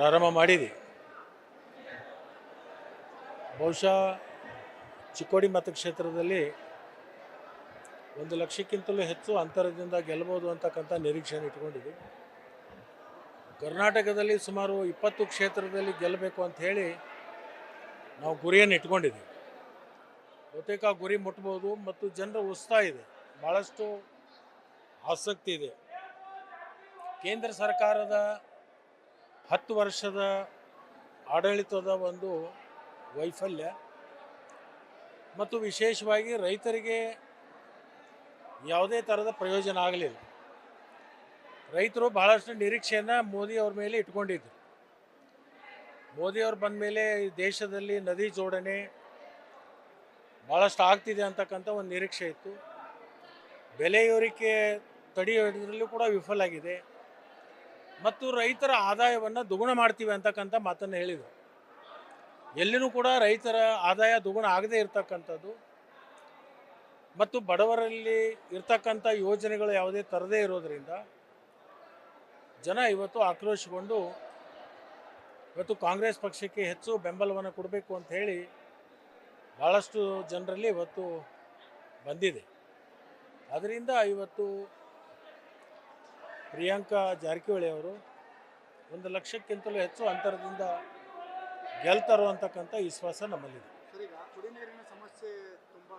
ಪ್ರಾರಂಭ ಮಾಡಿದೆ. ಬಹುಶಃ ಚಿಕ್ಕೋಡಿ ಮತಕ್ಷೇತ್ರದಲ್ಲಿ ಒಂದು ಲಕ್ಷಕ್ಕಿಂತಲೂ ಹೆಚ್ಚು ಅಂತರದಿಂದ ಗೆಲ್ಲಬಹುದು ಅಂತಕ್ಕಂಥ ನಿರೀಕ್ಷೆಯನ್ನು ಇಟ್ಕೊಂಡಿದೆ. ಕರ್ನಾಟಕದಲ್ಲಿ ಸುಮಾರು ಇಪ್ಪತ್ತು ಕ್ಷೇತ್ರದಲ್ಲಿ ಗೆಲ್ಲಬೇಕು ಅಂತ ಹೇಳಿ ನಾವು ಗುರಿಯನ್ನು ಇಟ್ಕೊಂಡಿದ್ದೀವಿ ಬಹುತೇಕ ಗುರಿ ಮುಟ್ಬೋದು ಮತ್ತು ಜನರ ಉತ್ಸಾಹ ಇದೆ ಭಾಳಷ್ಟು ಆಸಕ್ತಿ ಇದೆ. ಕೇಂದ್ರ ಸರ್ಕಾರದ ಹತ್ತು ವರ್ಷದ ಆಡಳಿತದ ಒಂದು ವೈಫಲ್ಯ. ಮತ್ತು ವಿಶೇಷವಾಗಿ ರೈತರಿಗೆ ಯಾವುದೇ ಥರದ ಪ್ರಯೋಜನ ಆಗಲಿಲ್ಲ. ರೈತರು ಬಹಳಷ್ಟು ನಿರೀಕ್ಷೆಯನ್ನು ಮೋದಿ ಅವ್ರ ಮೇಲೆ ಇಟ್ಕೊಂಡಿದ್ರು. ಮೋದಿಯವ್ರು ಬಂದ ಮೇಲೆ ದೇಶದಲ್ಲಿ ನದಿ ಜೋಡಣೆ ಭಾಳಷ್ಟು ಆಗ್ತಿದೆ ಅಂತಕ್ಕಂಥ ಒಂದು ನಿರೀಕ್ಷೆ ಇತ್ತು. ಬೆಲೆ ಏರಿಕೆ ತಡೆಯೋದ್ರಲ್ಲೂ ಕೂಡ ವಿಫಲ ಆಗಿದೆ. ಮತ್ತು ರೈತರ ಆದಾಯವನ್ನು ದುಗುಣ ಮಾಡ್ತೀವಿ ಅಂತಕ್ಕಂಥ ಮಾತನ್ನು ಹೇಳಿದರು. ಎಲ್ಲಿನೂ ಕೂಡ ರೈತರ ಆದಾಯ ದುಗುಣ ಆಗದೇ ಇರತಕ್ಕಂಥದ್ದು. ಮತ್ತು ಬಡವರಲ್ಲಿ ಇರ್ತಕ್ಕಂಥ ಯೋಜನೆಗಳು ಯಾವುದೇ ತರದೇ ಇರೋದರಿಂದ ಜನ ಇವತ್ತು ಆಕ್ರೋಶಗೊಂಡು ಇವತ್ತು ಕಾಂಗ್ರೆಸ್ ಪಕ್ಷಕ್ಕೆ ಹೆಚ್ಚು ಬೆಂಬಲವನ್ನು ಕೊಡಬೇಕು ಅಂತ ಹೇಳಿ ಭಾಳಷ್ಟು ಜನರಲ್ಲಿ ಇವತ್ತು ಬಂದಿದೆ. ಅದರಿಂದ ಇವತ್ತು ಪ್ರಿಯಾಂಕಾ ಜಾರಕಿಹೊಳಿ ಅವರು ಒಂದು ಲಕ್ಷಕ್ಕಿಂತಲೂ ಹೆಚ್ಚು ಅಂತರದಿಂದ ಗೆಲ್ತಾರೋ ಅಂತಕ್ಕಂಥ ವಿಶ್ವಾಸ ನಮ್ಮಲ್ಲಿದೆ. ಈಗ ಕುಡಿ ನೀರಿನ ಸಮಸ್ಯೆ ತುಂಬ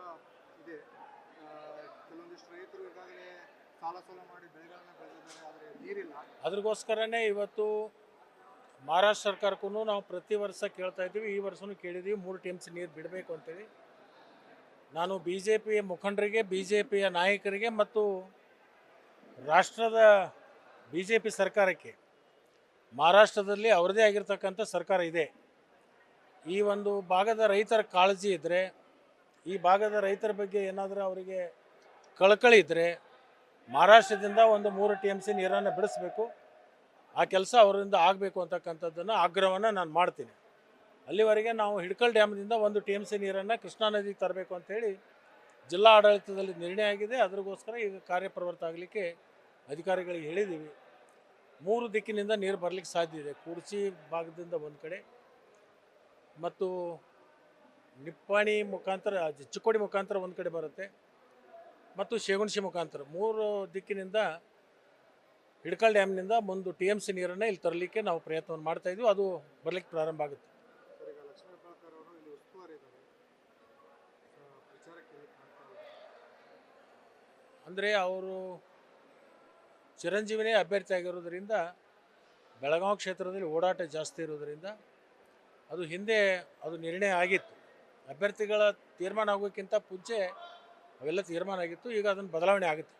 ಇದೆ. ಕೆಲವೊಂದಿಷ್ಟು ರೈತರು ಈಗಾಗಲೇ ಸಾಲ ಸೋಲ ಮಾಡಿ ಬೆಳೆಗಳನ್ನು ಬೆಳೆದಿದ್ದಾರೆ ಆದರೆ ನೀರಿಲ್ಲ. ಅದ್ರಗೋಸ್ಕರನೇ ಇವತ್ತು ಮಹಾರಾಷ್ಟ್ರ ಸರ್ಕಾರಕ್ಕೂ ನಾವು ಪ್ರತಿ ವರ್ಷ ಕೇಳ್ತಾ ಇದ್ದೀವಿ ಈ ವರ್ಷವೂ ಕೇಳಿದ್ದೀವಿ ಮೂರು ಟೀಮ್ಸ್ ನೀರು ಬಿಡಬೇಕು ಅಂತೇಳಿ. ನಾನು ಬಿ ಜೆ ಪಿಯ ಮುಖಂಡರಿಗೆ ಬಿ ಜೆ ಪಿಯ ನಾಯಕರಿಗೆ ಮತ್ತು ರಾಷ್ಟ್ರದ ಬಿ ಜೆ ಪಿ ಸರ್ಕಾರಕ್ಕೆ, ಮಹಾರಾಷ್ಟ್ರದಲ್ಲಿ ಅವರದೇ ಆಗಿರ್ತಕ್ಕಂಥ ಸರ್ಕಾರ ಇದೆ. ಈ ಒಂದು ಭಾಗದ ರೈತರ ಕಾಳಜಿ ಇದ್ದರೆ ಈ ಭಾಗದ ರೈತರ ಬಗ್ಗೆ ಏನಾದರೂ ಅವರಿಗೆ ಕಳಕಳಿ ಇದ್ದರೆ ಮಹಾರಾಷ್ಟ್ರದಿಂದ ಒಂದು ಮೂರು ಟಿ ಎಂ ಸಿ ನೀರನ್ನು ಬಿಡಿಸ್ಬೇಕು, ಆ ಕೆಲಸ ಅವರಿಂದ ಆಗಬೇಕು ಅಂತಕ್ಕಂಥದ್ದನ್ನು ಆಗ್ರಹವನ್ನು ನಾನು ಮಾಡ್ತೀನಿ. ಅಲ್ಲಿವರೆಗೆ ನಾವು ಹಿಡ್ಕಲ್ ಡ್ಯಾಮ್ದಿಂದ ಒಂದು ಟಿ ಎಂ ಸಿ ನೀರನ್ನು ಕೃಷ್ಣಾ ನದಿಗೆ ತರಬೇಕು ಅಂಥೇಳಿ ಜಿಲ್ಲಾ ಆಡಳಿತದಲ್ಲಿ ನಿರ್ಣಯ ಆಗಿದೆ. ಅದ್ರಿಗೋಸ್ಕರ ಈಗ ಕಾರ್ಯಪ್ರವೃತ್ತ ಆಗಲಿಕ್ಕೆ ಅಧಿಕಾರಿಗಳಿಗೆ ಹೇಳಿದ್ದೀವಿ ಮೂರು ದಿಕ್ಕಿನಿಂದ ನೀರು ಬರಲಿಕ್ಕೆ ಸಾಧ್ಯ ಇದೆ. ಕುರ್ಚಿ ಭಾಗದಿಂದ ಒಂದು ಕಡೆ ಮತ್ತು ನಿಪ್ಪಾಣಿ ಮುಖಾಂತರ, ಚಿಕ್ಕೋಡಿ ಮುಖಾಂತರ ಒಂದು ಕಡೆ ಬರುತ್ತೆ. ಮತ್ತು ಶೇಗುಣಶಿ ಮುಖಾಂತರ ಮೂರು ದಿಕ್ಕಿನಿಂದ ಹಿಡ್ಕಲ್ ಡ್ಯಾಮ್ನಿಂದ ಒಂದು ಟಿ ಎಂ ಸಿ ನೀರನ್ನು ಇಲ್ಲಿ ತರಲಿಕ್ಕೆ ನಾವು ಪ್ರಯತ್ನವನ್ನು ಮಾಡ್ತಾ ಇದ್ವಿ. ಅದು ಬರಲಿಕ್ಕೆ ಪ್ರಾರಂಭ ಆಗುತ್ತೆ. ಅಂದರೆ ಅವರು ಚಿರಂಜೀವಿನೇ ಅಭ್ಯರ್ಥಿ ಆಗಿರೋದ್ರಿಂದ ಬೆಳಗಾವಿ ಕ್ಷೇತ್ರದಲ್ಲಿ ಓಡಾಟ ಜಾಸ್ತಿ ಇರೋದರಿಂದ ಅದು ಹಿಂದೆ ಅದು ನಿರ್ಣಯ ಆಗಿತ್ತು. ಅಭ್ಯರ್ಥಿಗಳ ತೀರ್ಮಾನ ಆಗೋಕ್ಕಿಂತ ಮುಂಚೆ ಅವೆಲ್ಲ ತೀರ್ಮಾನ ಆಗಿತ್ತು ಈಗ ಅದನ್ನು ಬದಲಾವಣೆ ಆಗುತ್ತೆ.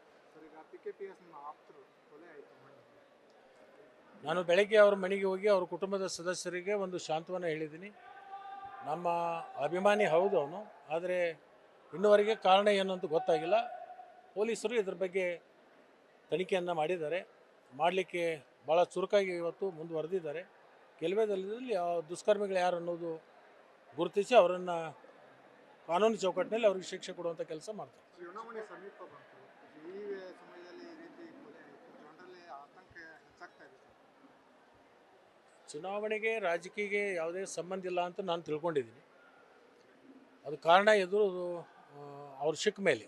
ನಾನು ಬೆಳಗ್ಗೆ ಅವ್ರ ಮನೆಗೆ ಹೋಗಿ ಅವ್ರ ಕುಟುಂಬದ ಸದಸ್ಯರಿಗೆ ಒಂದು ಶಾಂತವನ್ನು ಹೇಳಿದ್ದೀನಿ. ನಮ್ಮ ಅಭಿಮಾನಿ ಹೌದು ಅವನು ಆದರೆ ಇನ್ನುವರೆಗೆ ಕಾರಣ ಏನು ಅಂತ ಗೊತ್ತಾಗಿಲ್ಲ. ಪೊಲೀಸರು ಇದ್ರ ಬಗ್ಗೆ ತನಿಖೆಯನ್ನು ಮಾಡಿದ್ದಾರೆ. ಮಾಡಲಿಕ್ಕೆ ಭಾಳ ಚುರುಕಾಗಿ ಇವತ್ತು ಮುಂದುವರೆದಿದ್ದಾರೆ. ಕೆಲವೇ ದಿನದಲ್ಲಿ ಆ ದುಷ್ಕರ್ಮಿಗಳು ಯಾರು ಅನ್ನೋದು ಗುರುತಿಸಿ ಅವರನ್ನು ಕಾನೂನು ಚೌಕಟ್ಟಿನಲ್ಲಿ ಅವ್ರಿಗೆ ಶಿಕ್ಷೆ ಕೊಡುವಂಥ ಕೆಲಸ ಮಾಡ್ತಾರೆ. ಚುನಾವಣೆ ಸಮೀಪ ಬಂತು. ಈ ಸಮಯದಲ್ಲಿ ಈ ರೀತಿ ಕೊಲೆ ಆಯಿತು ಜನರಲ್ಲಿ ಆತಂಕ ಹೆಚ್ಚಾಗ್ತಾ ಇದೆ ಚುನಾವಣೆಗೆ ರಾಜಕೀಯಕ್ಕೆ ಯಾವುದೇ ಸಂಬಂಧ ಇಲ್ಲ ಅಂತ ನಾನು ತಿಳ್ಕೊಂಡಿದ್ದೀನಿ. ಅದು ಕಾರಣ ಎದುರು ಅವ್ರ ಶಿಕ್ ಮೇಲೆ.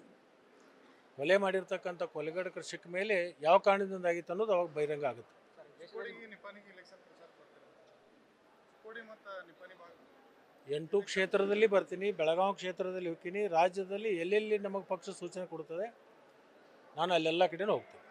ಕೊಲೆ ಮಾಡಿರ್ತಕ್ಕಂಥ ಕೊಲೆಗಡ ಸಿಕ್ಕ ಮೇಲೆ ಯಾವ ಕಾರಣದಿಂದ ಆಗಿತ್ತು ಅನ್ನೋದು ಅವಾಗ ಬಹಿರಂಗ ಆಗುತ್ತೆ. ಎಂಟು ಕ್ಷೇತ್ರದಲ್ಲಿ ಬರ್ತೀನಿ ಬೆಳಗಾವಿ ಕ್ಷೇತ್ರದಲ್ಲಿ ಹೋಗ್ತೀನಿ ರಾಜ್ಯದಲ್ಲಿ ಎಲ್ಲೆಲ್ಲಿ ನಮಗೆ ಪಕ್ಷ ಸೂಚನೆ ಕೊಡ್ತದೆ ನಾನು ಅಲ್ಲೆಲ್ಲ ಕಡೆನೂ ಹೋಗ್ತೀನಿ.